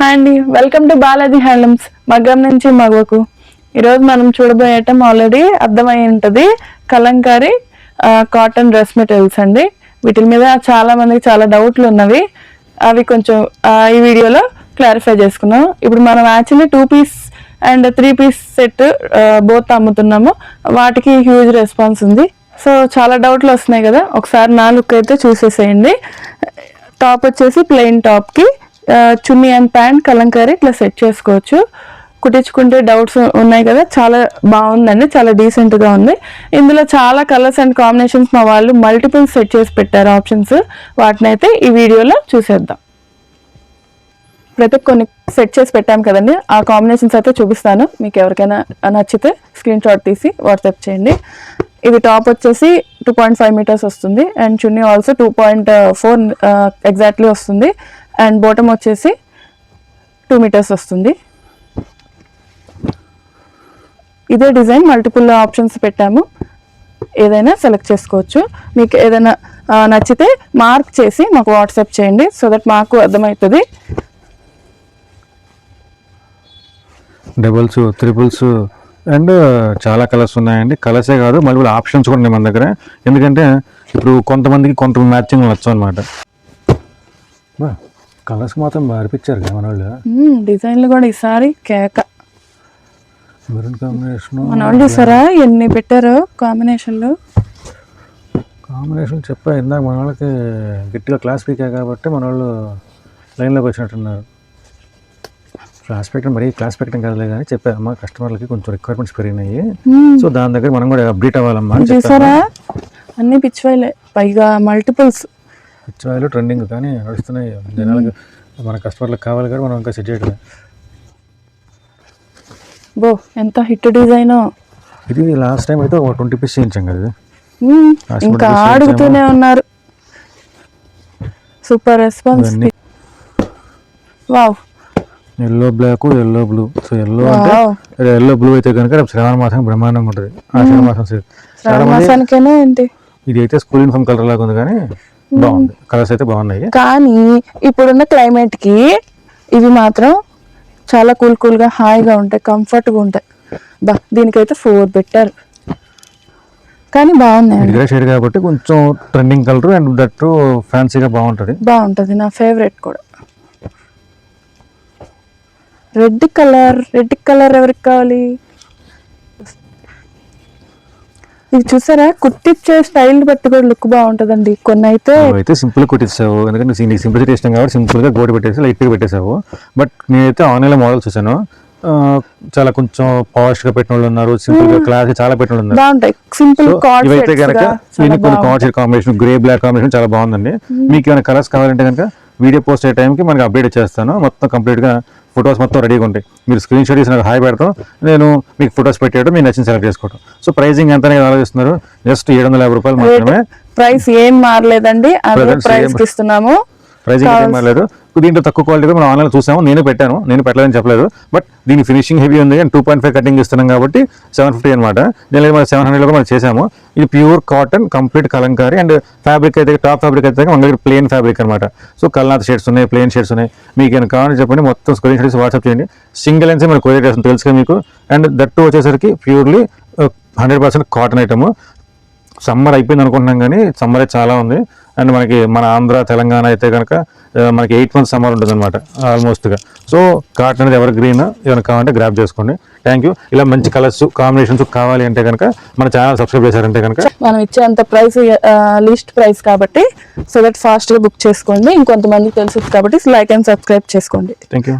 Hi అండి welcome to Balaji handlooms మగ్గం నుంచి మగవకు ఈరోజు మనం చూడబోయే ఐటమ్ ఆల్రెడీ అర్థమై ఉంటుంది కలంకారీ కాటన్ డ్రెస్ మెటీరియల్స్ అండి. వీటి మీద చాలా మందికి చాలా డౌట్లు ఉన్నవి. అవి కొంచెం ఈ వీడియోలో క్లారిఫై చేసుకున్నాం ఇప్పుడు మనం actually two piece and three piece set both అమ్ముతున్నాము. వాటికి హ్యూజ్ రెస్పాన్స్ ఉంది. సో చాలా డౌట్లు వస్తున్నాయి కదా. ఒకసారి నా లుక్ అయితే చూసేసేయండి. టాప్ వచ్చేసి ప్లెయిన్ టాప్కి చున్నీ అండ్ ప్యాంట్ కలంకారీ ఇట్లా సెట్ చేసుకోవచ్చు. కుట్టించుకుంటే డౌట్స్ ఉన్నాయి కదా చాలా బాగుందండి చాలా డీసెంట్గా ఉంది. ఇందులో చాలా కలర్స్ అండ్ కాంబినేషన్స్ మా వాళ్ళు మల్టిపుల్ సెట్ చేసి పెట్టారు ఆప్షన్స్ వాటిని అయితే ఈ వీడియోలో చూసేద్దాం. ప్రతి కొన్ని సెట్ చేసి పెట్టాం కదండి ఆ కాంబినేషన్స్ అయితే చూపిస్తాను. మీకు ఎవరికైనా నచ్చితే స్క్రీన్ షాట్ తీసి వాట్సాప్ చేయండి. ఇది టాప్ వచ్చేసి టూ పాయింట్ ఫైవ్ మీటర్స్ వస్తుంది. And chunni also two point four exactly వస్తుంది. అండ్ బాటమ్ వచ్చేసి టూ మీటర్స్ వస్తుంది. ఇదే డిజైన్ మల్టిపుల్ ఆప్షన్స్ పెట్టాము. ఏదైనా సెలెక్ట్ చేసుకోవచ్చు. మీకు ఏదైనా నచ్చితే మార్క్ చేసి మాకు వాట్సాప్ చేయండి సో దట్ మాకు అర్థమవుతుంది. డబుల్స్ త్రిపుల్స్ అండ్ చాలా కలర్స్ ఉన్నాయండి. కలర్సే కాదు మళ్ళీ ఆప్షన్స్ కూడా ఉన్నాయి మన దగ్గర. ఎందుకంటే ఇప్పుడు కొంతమందికి కొంత మ్యాచింగ్ నచ్చు అనమాట కలర్స్ మాత్రం మార్పించారు కదా మన వాళ్ళు డిజైన్లు కూడా ఈసారి కేక. మెరూన్ కాంబినేషన్ మన వాళ్ళు చూసారా ఎన్ని పెట్టారో కాంబినేషన్లు? కాంబినేషన్ చెప్పా ఇందాక మన వాళ్ళకి గట్టిగా క్లాస్ పీకా కాబట్టి మన వాళ్ళు లైన్లోకి వచ్చినట్టున్నారు. క్లాస్ పెట్టడం మరీ క్లాస్ పెట్టడం కాదులే కానీ చెప్పా అమ్మ కస్టమర్లకి కొంచెం రిక్వైర్మెంట్స్ పెరిగినాయి. సో దాని దగ్గర మనం కూడా అప్డేట్ అవ్వాలమ్మా చూసారా? అన్ని పిచ్చివాయిలే పైగా మల్టిపుల్స్ పిచ్చివాయిలు ట్రెండింగ్ కానీ నడుస్తున్నాయి. జనాలకు మన కస్టమర్లకు కావాలి కానీ మనం ఇంకా సెట్ చేయడమే బో ఎంత హిట్ డిజైనో ఇది లాస్ట్ టైం అయితే ఒక ట్వంటీ పీస్ చేయించాం కదా Last ఇంకా ఆడుతూనే ఉన్నారు. Super response wow yellow black yellow blue so yellow అంటే ఎల్లో బ్లూ అయితే కనుక రేపు శ్రావణ మాసం బ్రహ్మాండంగా ఉంటుంది. ఆ శ్రావణ మాసం మంది మాసానికేనా ఏంటి? ఇది అయితే స్కూల్ యూనిఫామ్ కలర్ లాగా ఉంది కానీ బాగుంది. కలర్స్ అయితే బాగున్నాయి. కానీ ఇప్పుడున్న క్లైమేట్కి ఇవి మాత్రం చాలా కూల్ కూల్గా హాయిగా ఉంటాయి కంఫర్ట్గా ఉంటాయి. బా దీనికైతే ఫోర్ పెట్టారు కానీ షేడ్ కాబట్టి కొంచెం ట్రెండింగ్ కలర్ అండ్ దట్ ఫ్యాన్సీగా బాగుంటుంది. బాగుంటది నా ఫేవరెట్ కూడా. రెడ్ కలర్ రెడ్ కలర్ ఎవరికి కావాలి? ఇది చూసారా? కుట్టిచ్చే స్టైల్ బట్టి కూడా లుక్ బాగుంటదండి. కొన్ని అయితే అయితే సింపుల్ కొట్టిస్తావు. ఎందుకంటే నీకు- సింప్లిసిటీ ఇష్టం కాబట్టి సింపుల్గా గోడ పెట్టేసి లైట్గా పెట్టేసావు బట్ నేనైతే ఆన్లైన్లో మోడల్ చూసాను చాలా కొంచెం పాష్గా పెట్టిన వాళ్ళు ఉన్నారు సింపుల్గా క్లాస్ చాలా పెట్టిన వాళ్ళు ఉన్నారు. బాగుంటాయి. సింపుల్ ఇవైతే కనుక కొన్ని cards combination grey black combination చాలా బాగుందండి. మీకు ఏమైనా కలర్స్ కావాలంటే కనుక వీడియో పోస్ట్ అయ్యే టైంకి మనకి అప్డేట్ చేస్తాను మొత్తం కంప్లీట్గా ఫొటోస్ మొత్తం రెడీగా ఉంటాయి. మీరు స్క్రీన్ షాట్ తీసి నాకు హాయ్ పెడతాం నేను మీకు ఫొటోస్ పెట్టేయడం మీరు నచ్చిన సెలెక్ట్ చేసుకోవడం. సో ప్రైజింగ్ ఎంత అనేది ఆలోచిస్తున్నారు? జస్ట్ ఏడు వందల యాభై రూపాయలు మాత్రమే. ప్రైస్ ఏం మారలేదండి అదే ప్రైస్ ఇస్తున్నాము. ప్రైజింగ్ ఏం లేదు. దీంట్లో తక్కువ క్వాలిటీ మనం ఆన్లైన్ చూసాము. నేను పెట్టాను. నేను పెట్టలేదని చెప్పలేదు. బట్ దీని ఫినిషింగ్ హెవీ ఉంది. And two point five cutting ఇస్తున్నాం కాబట్టి సెవెన్ ఫిఫ్టీ అనమాట దీనిలో మనం సెవెన్ హండ్రెడ్లో మనం చేసాము. ఇది pure cotton complete Kalamkari and fabric అయితే టాప్ ఫ్యాబ్రిక్ అయితే మన దగ్గర ప్లేన్ ఫ్యాబ్రిక్ అనమాట సో కల్నాథ్ షేడ్స్ ఉన్నాయి ప్లేన్ షేడ్స్ ఉన్నాయి. మీకు ఏమైనా కావాలని చెప్పండి. మొత్తం స్క్రీన్ షాట్స్ వాట్సాప్ చేయండి. సింగిల్ లెన్స్ మనం కొరియర్ చేస్తాం తెలుసుగా మీకు. అండ్ దట్టు వచ్చేసరికి purely hundred percent cotton item summer అయిపోయింది అనుకుంటున్నాం కానీ సమ్మర్ అయితే చాలా ఉంది. అండ్ మనకి మన ఆంధ్ర తెలంగాణ అయితే కనుక మనకి ఎయిట్ మంత్స్ సమ్మర్ ఉంటుంది అనమాట ఆల్మోస్ట్గా. సో కాటన్ అనేది ఎవర్ గ్రీన్ ఏమైనా కావాలంటే గ్రాప్ చేసుకోండి. థ్యాంక్ యూ ఇలా మంచి కలర్స్ కాంబినేషన్స్ కావాలి అంటే కనుక మన ఛానల్ సబ్స్క్రైబ్ చేశారంటే కనుక మనం ఇచ్చే అంత ప్రైస్ లీస్ట్ ప్రైస్ కాబట్టి సో దట్ ఫాస్ట్గా బుక్ చేసుకోండి. ఇంకొంతమందికి తెలుసు కాబట్టి లైక్ అండ్ సబ్స్క్రైబ్ చేసుకోండి. Thank you